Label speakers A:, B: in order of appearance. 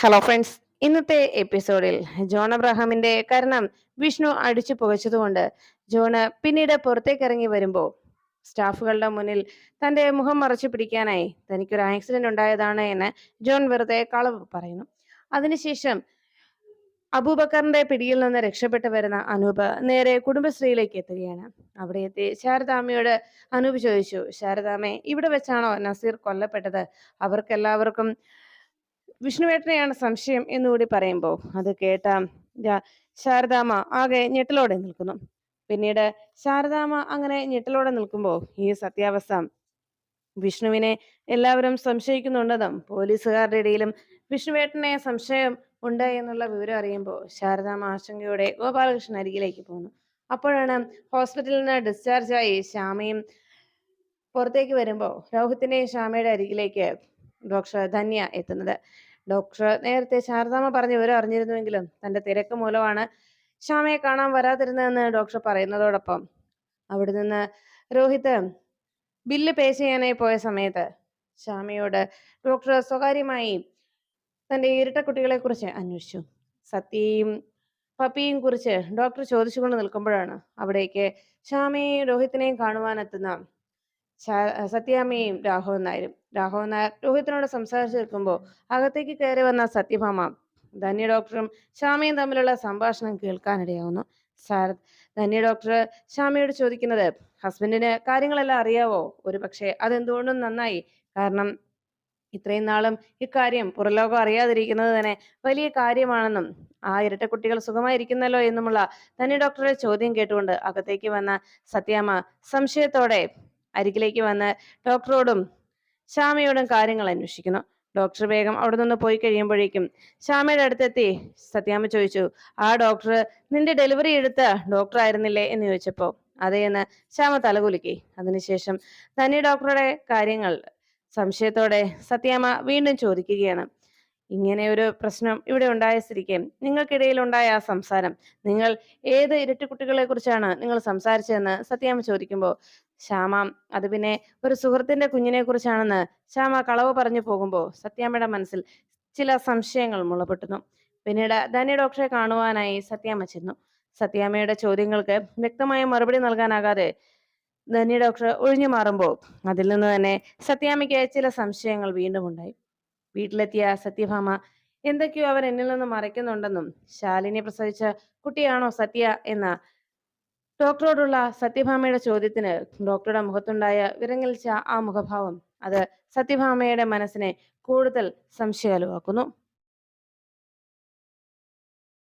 A: Hello friends ഇന്നത്തെ എപ്പിസോഡിൽ John അബ്രഹാമിന്റെ കാരണം വിഷ്ണു അടിച്ചു പുകച്ചതുകൊണ്ട് ജോണ് പിന്നീട് പുറത്തേക്ക് ഇറങ്ങി വരുമ്പോൾ സ്റ്റാഫുകളുടെ മുന്നിൽ തന്റെ മുഖം മറച്ചു പിടിക്കാനായി തനിക്കൊരു ആക്സിഡന്റ് ഉണ്ടായതാണ് എന്ന് ജോൺ വെറുതെ കളവ് പറയുന്നു. അതിനുശേഷം അബൂബക്കറിന്റെ പിടിയിൽ നിന്ന് രക്ഷപ്പെട്ടു വരുന്ന അനൂപ് നേരെ കുടുംബശ്രീയിലേക്ക് എത്തുകയാണ്. അവിടെ എത്തി ശാരദാമ്മയോട് അനൂപ് ചോദിച്ചു ശാരദാമ്മേ ഇവിടെ വെച്ചാണോ നസീർ കൊല്ലപ്പെട്ടത്? അവർക്കെല്ലാവർക്കും വിഷ്ണുവേട്ടനെയാണ് സംശയം എന്നുകൂടി പറയുമ്പോൾ അത് കേട്ട ശാരദാമ ആകെ ഞെട്ടലോടെ നിൽക്കുന്നു. പിന്നീട് ശാരദാമ്മ അങ്ങനെ ഞെട്ടലോടെ നിൽക്കുമ്പോൾ ഈ സത്യാവസ്ഥ വിഷ്ണുവിനെ എല്ലാവരും സംശയിക്കുന്നുണ്ടെന്നും പോലീസുകാരുടെ ഇടയിലും വിഷ്ണുവേട്ടനെ സംശയം ഉണ്ട് എന്നുള്ള വിവരം അറിയുമ്പോൾ ശാരദാമ്മ ആശങ്കയോടെ ഗോപാലകൃഷ്ണൻ അരികിലേക്ക് പോകുന്നു. അപ്പോഴാണ് ഹോസ്പിറ്റലിൽ നിന്ന് ഡിസ്ചാർജായി ശ്യാമയും പുറത്തേക്ക് വരുമ്പോൾ രോഹിത്തിന്റെയും ശ്യാമയുടെ അരികിലേക്ക് ഡോക്ടർ ധന്യ എത്തുന്നത്. ഡോക്ടർ നേരത്തെ ശാരദാമ്മ പറഞ്ഞ വിവരം അറിഞ്ഞിരുന്നുവെങ്കിലും തന്റെ തിരക്ക് മൂലമാണ് ശ്യാമയെ കാണാൻ വരാതിരുന്നതെന്ന് ഡോക്ടർ പറയുന്നതോടൊപ്പം അവിടെ നിന്ന് രോഹിത് ബില്ല് പേ ചെയ്യാനായി പോയ സമയത്ത് ശ്യാമയോട് ഡോക്ടർ സ്വകാര്യമായി തന്റെ ഇരട്ട കുട്ടികളെ കുറിച്ച് അന്വേഷിച്ചു. സത്യയും പപ്പിയും കുറിച്ച് ഡോക്ടർ ചോദിച്ചുകൊണ്ട് നിൽക്കുമ്പോഴാണ് അവിടേക്ക് ശ്യാമയെയും രോഹിത്തിനെയും കാണുവാനെത്തുന്ന സത്യാമ്മയും രാഘവൻ നായരും. രാഘവൻ നായർ രോഹിത്തിനോട് സംസാരിച്ചു നിൽക്കുമ്പോൾ അകത്തേക്ക് കയറി വന്ന സത്യഭാമ ധന്യ ഡോക്ടറും ശ്യാമയും തമ്മിലുള്ള സംഭാഷണം കേൾക്കാനിടയാവുന്നു. സാർ ധന്യ ഡോക്ടർ ശ്യാമയോട് ചോദിക്കുന്നത് ഹസ്ബൻഡിന് കാര്യങ്ങളെല്ലാം അറിയാവോ? ഒരു പക്ഷേ അതെന്തുകൊണ്ടും നന്നായി. കാരണം ഇത്രയും നാളും ഇക്കാര്യം പുറലോകം അറിയാതിരിക്കുന്നത് തന്നെ വലിയ കാര്യമാണെന്നും ആ ഇരട്ട കുട്ടികൾ സുഖമായിരിക്കുന്നല്ലോ എന്നുമുള്ള ധന്യ ഡോക്ടറുടെ ചോദ്യം കേട്ടുകൊണ്ട് അകത്തേക്ക് വന്ന സത്യാമ്മ സംശയത്തോടെ അരികിലേക്ക് വന്ന് ഡോക്ടറോടും ശ്യാമയോടും കാര്യങ്ങൾ അന്വേഷിക്കുന്നു. ഡോക്ടർ വേഗം അവിടെ നിന്ന് പോയി കഴിയുമ്പോഴേക്കും ശ്യാമയുടെ അടുത്തെത്തി. സത്യാമ്മ ചോദിച്ചു ആ ഡോക്ടർ നിന്റെ ഡെലിവറി എടുത്ത ഡോക്ടർ ആയിരുന്നില്ലേ? എന്ന് ചോദിച്ചപ്പോ അതെ എന്ന് ശ്യാമ തലകുലുക്കി. അതിനുശേഷം തന്നെ ഡോക്ടറുടെ കാര്യങ്ങൾ. സംശയത്തോടെ സത്യാമ്മ വീണ്ടും ചോദിക്കുകയാണ്. ഇങ്ങനെ ഒരു പ്രശ്നം ഇവിടെ ഉണ്ടായ സ്ഥിതിക്ക് നിങ്ങൾക്കിടയിൽ ഉണ്ടായ ആ സംസാരം. നിങ്ങൾ ഏത് ഇരട്ടിക്കുട്ടികളെ കുറിച്ചാണ് നിങ്ങൾ സംസാരിച്ചതെന്ന് സത്യാമ്മ ചോദിക്കുമ്പോൾ ശ്യാമ അത് പിന്നെ ഒരു സുഹൃത്തിന്റെ കുഞ്ഞിനെ കുറിച്ചാണെന്ന് ശ്യാമ കളവ് പറഞ്ഞു പോകുമ്പോൾ സത്യാമ്മയുടെ മനസ്സിൽ ചില സംശയങ്ങൾ മുളപൊട്ടുന്നു. പിന്നീട് ധന്യ ഡോക്ടറെ കാണുവാനായി സത്യാമ്മ ചെന്നു. സത്യാമ്മയുടെ ചോദ്യങ്ങൾക്ക് വ്യക്തമായ മറുപടി നൽകാനാകാതെ ധന്യ ഡോക്ടർ ഒഴിഞ്ഞു മാറുമ്പോൾ അതിൽ നിന്ന് തന്നെ സത്യാമ്മയ്ക്ക് ചില സംശയങ്ങൾ വീണ്ടും ഉണ്ടായി. വീട്ടിലെത്തിയ സത്യഭാമ എന്തൊക്കെയോ അവർ എന്നിൽ നിന്ന് മറയ്ക്കുന്നുണ്ടെന്നും ശാലിനെ പ്രസവിച്ച കുട്ടിയാണോ സത്യ എന്ന ഡോക്ടറോടുള്ള സത്യഭാമയുടെ ചോദ്യത്തിന് ഡോക്ടറുടെ മുഖത്തുണ്ടായ വിരങ്ങൽച്ച ആ മുഖഭാവം അത് സത്യഭാമയുടെ മനസ്സിനെ കൂടുതൽ സംശയാലുവാക്കുന്നു.